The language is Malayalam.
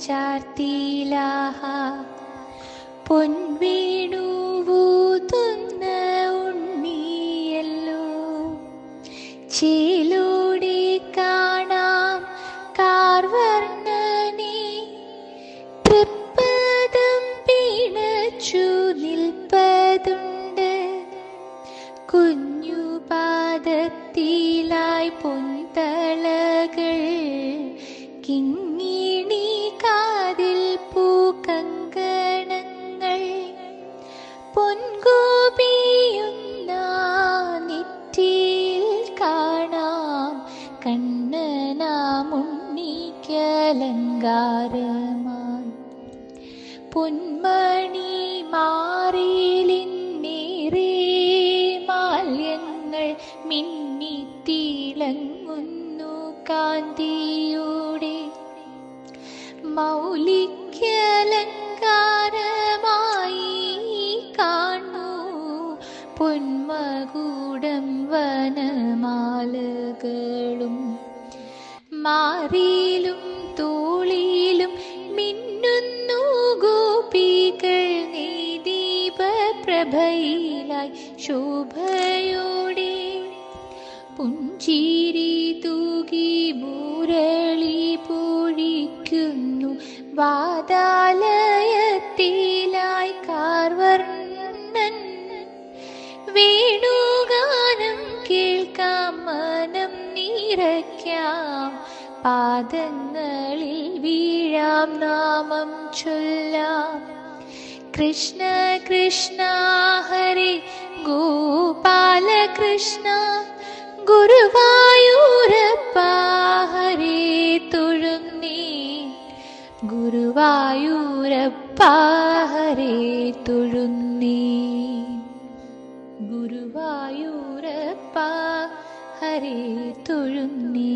ചാർത്തിലാഹ പൊൻവീണുവൂതുന്ന ഉണ്ണിയല്ലോ. ചേലോടെ കാണാം കാർവർണനെ. തൃപ്പദം പിണച്ചു നിൽപ്പതുണ്ട്. കുഞ്ഞു പാദത്തിലായി പൊന്തളകൾ കണ്ണനാമുണ്ണിക്കലങ്കാരമായി പൊന്മണി മാറിലിന്നേറെ മാല്യങ്ങൾ മിന്നിത്തിളങ്ങുന്നു കാന്തിയോടെ. മൗലിക്കലങ്കാരമായി കാണൂ പൊന്മകൂടം വനമാലകളും. മാറിയിലും ദീപപ്രഭയിലായി ശോഭയോടെ പുഞ്ചിരി തൂകി മുരളി പൊഴിക്കുന്നു. വാതാലയത്തിലായി കാർവർണൻ വേണുഗാനം കേൾക്കാം മനം നിറയ്ക്കാം. പാദങ്ങളിൽ വീഴാം നാമം ചൊല്ലാം. കൃഷ്ണ കൃഷ്ണ ഗുരുവായൂരപ്പ ഹരി തൊഴുന്നേ. ഗുരുവായൂരപ്പ ഹരി തൊഴുന്നേ. ഗുരുവായൂരപ്പ ഹരി തൊഴുന്നേ.